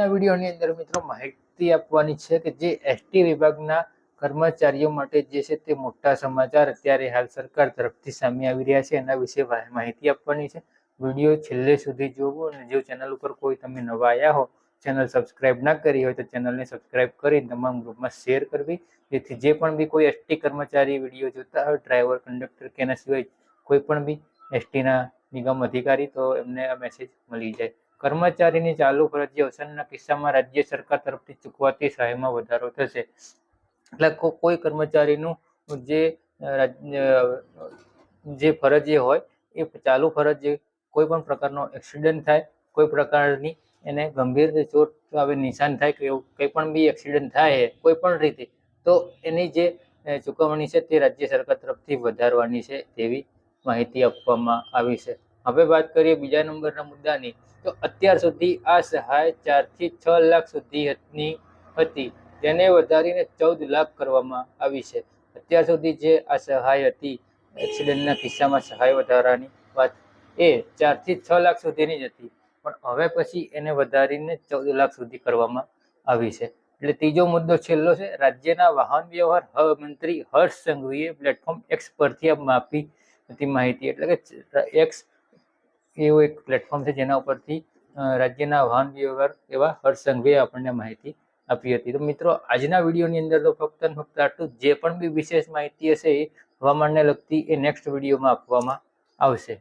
આજના વિડીયોની અંદર મિત્રો માહિતી આપવાની છે કે જે એસટી વિભાગના કર્મચારીઓ માટે જે છે તે મોટા સમાચાર અત્યારે હાલ સરકાર તરફથી સામે આવી રહ્યા છે. એના વિશે માહિતી આપવાની છે. વીડિયો છેલ્લે સુધી જોવો અને જો ચેનલ ઉપર કોઈ તમે નવા આવ્યા હો, ચેનલ સબસ્ક્રાઇબ ના કરી હોય તો ચેનલને સબસ્ક્રાઇબ કરી તમામ ગ્રુપમાં શેર કરવી. જેથી જે પણ બી કોઈ એસટી કર્મચારી વીડિયો જોતા હોય, ડ્રાઈવર, કંડક્ટર કે એના સિવાય કોઈ પણ બી એસટીના નિગમ અધિકારી, તો એમને આ મેસેજ મળી જાય. કર્મચારીની ચાલુ ફરજી અવસાનના કિસ્સામાં રાજ્ય સરકાર તરફથી ચૂકવાતી સહાયમાં વધારો થશે. એટલે કોઈ કર્મચારીનું જે જે ફરજ એ હોય, એ ચાલુ ફરજ કોઈ પણ પ્રકારનો એક્સિડન્ટ થાય, કોઈ પ્રકારની એને ગંભીર ચોટ આવે, નિશાન થાય કે એવું કંઈ પણ બી એક્સિડન્ટ થાય કોઈ પણ રીતે, તો એની જે ચૂકવણી છે તે રાજ્ય સરકાર તરફથી વધારવાની છે તેવી માહિતી આપવામાં આવી છે. હવે વાત કરીએ બીજા નંબરના મુદ્દાની, તો અત્યાર સુધી આ સહાય ચારથી છ લાખ સુધીની હતી. જેને વધારીને ચૌદ લાખ કરવામાં આવી છે. અત્યાર સુધી જે આ સહાય હતી, એક્સિડન્ટના કિસ્સામાં સહાય વધારાની વાત એ ચારથી છ લાખ સુધીની જ હતી. પણ હવે પછી એને વધારીને ચૌદ લાખ સુધી કરવામાં આવી છે. એટલે ત્રીજો મુદ્દો છેલ્લો છે, રાજ્યના વાહન વ્યવહાર મંત્રી હર્ષ સંઘવીએ પ્લેટફોર્મ એક્સ પરથી આ માપી હતી માહિતી. એટલે કે એક્સ એવું એક પ્લેટફોર્મ છે જેના ઉપરથી રાજ્યના વાહન વ્યવહાર એવા હર્ષ આપણને માહિતી આપી હતી. તો મિત્રો, આજના વિડીયોની અંદર તો ફક્ત ને ફક્ત આટલું જે. પણ બી વિશેષ માહિતી હશે એ હવામાનને લગતી એ નેક્સ્ટ વિડીયોમાં આપવામાં આવશે.